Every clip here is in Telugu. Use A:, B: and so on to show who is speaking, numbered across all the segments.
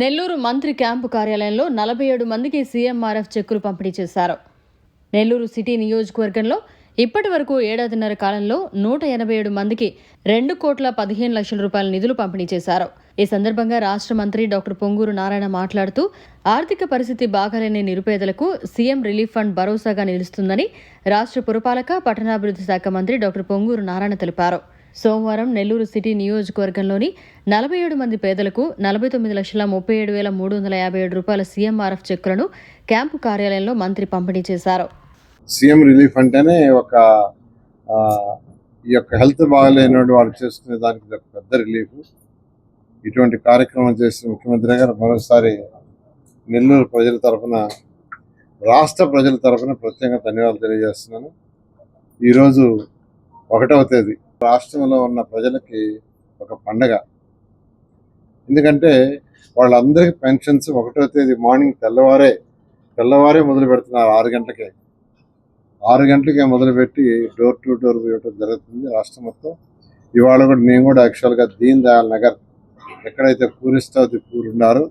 A: నెల్లూరు మంత్రి క్యాంపు కార్యాలయంలో నలభై ఏడు మందికి సీఎంఆర్ఎఫ్ చెక్కులు పంపిణీ చేశారు. నెల్లూరు సిటీ నియోజకవర్గంలో ఇప్పటి వరకు ఏడాదిన్నర కాలంలో నూట ఎనభై ఏడు మందికి రెండు కోట్ల పదిహేను లక్షల రూపాయల నిధులు పంపిణీ చేశారు. ఈ సందర్భంగా రాష్ట్ర మంత్రి డాక్టర్ పొంగూరు నారాయణ మాట్లాడుతూ ఆర్థిక పరిస్థితి బాగాలేని నిరుపేదలకు సీఎం రిలీఫ్ ఫండ్ భరోసాగా నిలుస్తుందని రాష్ట్ర పురపాలక పట్టణాభివృద్ధి శాఖ మంత్రి డాక్టర్ పొంగూరు నారాయణ తెలిపారు. సోమవారం నెల్లూరు సిటీ నియోజకవర్గంలోని నలభై ఏడు మంది పేదలకు నలభై తొమ్మిది లక్షల ముప్పై ఏడు వేల మూడు వందల యాభై ఏడు రూపాయల సీఎంఆర్ఎఫ్ చెక్కులను క్యాంపు కార్యాలయంలో మంత్రి పంపిణీ చేశారు.
B: సీఎం రిలీఫ్ అంటేనే ఒక ఈ యొక్క హెల్త్ బాగాలేని వాళ్ళు చేసుకునే దానికి ఒక పెద్ద రిలీఫ్. ఇటువంటి కార్యక్రమం చేసిన ముఖ్యమంత్రి గారు మరోసారి నెల్లూరు ప్రజల తరఫున రాష్ట్ర ప్రజల తరఫున ప్రత్యేకంగా ధన్యవాదాలు తెలియజేస్తున్నాను. ఈరోజు ఒకటవ తేదీ. రాష్ట్రంలో ఉన్న ప్రజలకి ఒక పండగ. ఎందుకంటే వాళ్ళందరికీ పెన్షన్స్ ఒకటో తేదీ మార్నింగ్ తెల్లవారే తెల్లవారే మొదలు పెడుతున్నారు ఆరు గంటలకే. ఆరు గంటలకే మొదలుపెట్టి డోర్ టు డోర్ ఇవ్వడం జరుగుతుంది రాష్ట్రం మొత్తం. ఇవాళ కూడా నేను కూడా యాక్చువల్గా దీన్ దయాల్ నగర్ ఎక్కడైతే పూరిస్తాది పూలు ఉన్నారో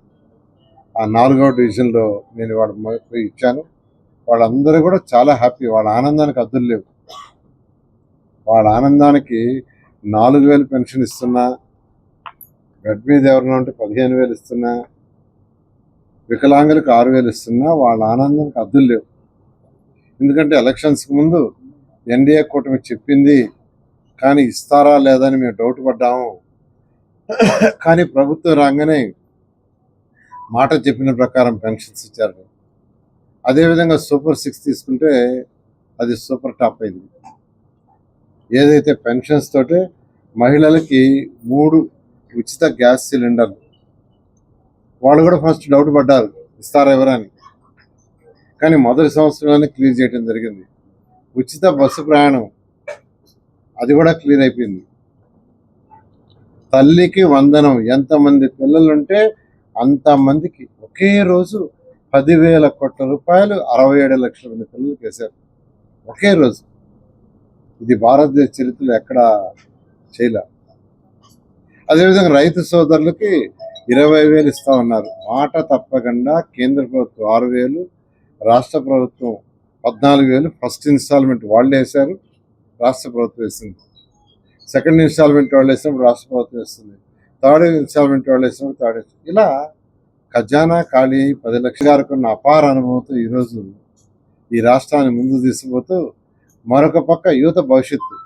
B: ఆ నాలుగవ డివిజన్లో నేను ఇవాళ ఇచ్చాను. వాళ్ళందరూ కూడా చాలా హ్యాపీ వాళ్ళ ఆనందానికి అద్దులు లేవు. వాళ్ళ ఆనందానికి నాలుగు వేలు పెన్షన్ ఇస్తున్నా బెడ్ మీద ఎవరైనా ఉంటే పదిహేను వేలు ఇస్తున్నా వికలాంగులకు ఆరు వేలు ఇస్తున్నా వాళ్ళ ఆనందానికి అద్దులు లేవు. ఎందుకంటే ఎలక్షన్స్కి ముందు ఎన్డీఏ కూటమి చెప్పింది కానీ ఇస్తారా లేదా అని మేము డౌట్ పడ్డాము. కానీ ప్రభుత్వం రాగానే మాట చెప్పిన ప్రకారం పెన్షన్స్ ఇచ్చారు. అదేవిధంగా సూపర్ సిక్స్ తీసుకుంటే అది సూపర్ టాప్ అయింది. ఏదైతే పెన్షన్స్ తోటే మహిళలకి మూడు ఉచిత గ్యాస్ సిలిండర్లు. వాళ్ళు కూడా ఫస్ట్ డౌట్ పడ్డారు ఇస్తారా ఎవరని కానీ మొదటి సంవత్సరంలోనే క్లియర్ చేయడం జరిగింది. ఉచిత బస్సు ప్రయాణం అది కూడా క్లియర్ అయిపోయింది. తల్లికి వందనం ఎంతమంది పిల్లలుంటే అంతమందికి ఒకే రోజు పదివేల కోట్ల రూపాయలు అరవై ఏడు లక్షల మంది పిల్లలకి వేశారు ఒకే రోజు. ఇది భారతదేశ చరిత్రలో ఎక్కడా చేయలే. అదేవిధంగా రైతు సోదరులకి ఇరవై వేలు ఇస్తా ఉన్నారు మాట తప్పకుండా కేంద్ర ప్రభుత్వం ఆరు వేలు రాష్ట్ర ప్రభుత్వం పద్నాలుగు వేలు ఫస్ట్ ఇన్స్టాల్మెంట్ వాళ్ళు వేశారు రాష్ట్ర ప్రభుత్వం వేసింది. సెకండ్ ఇన్స్టాల్మెంట్ వాళ్ళు వేసినప్పుడు రాష్ట్ర ప్రభుత్వం వేస్తుంది. థర్డ్ ఇన్స్టాల్మెంట్ వాళ్ళు వేసినప్పుడు థర్డ్ వేస్తుంది. ఇలా ఖజానా ఖాళీ పది లక్షల వరకు ఉన్న అపార అనుభవంతో ఈరోజు ఈ రాష్ట్రాన్ని ముందు తీసుకుపోతూ మరొక పక్క యువత భవిష్యత్తు.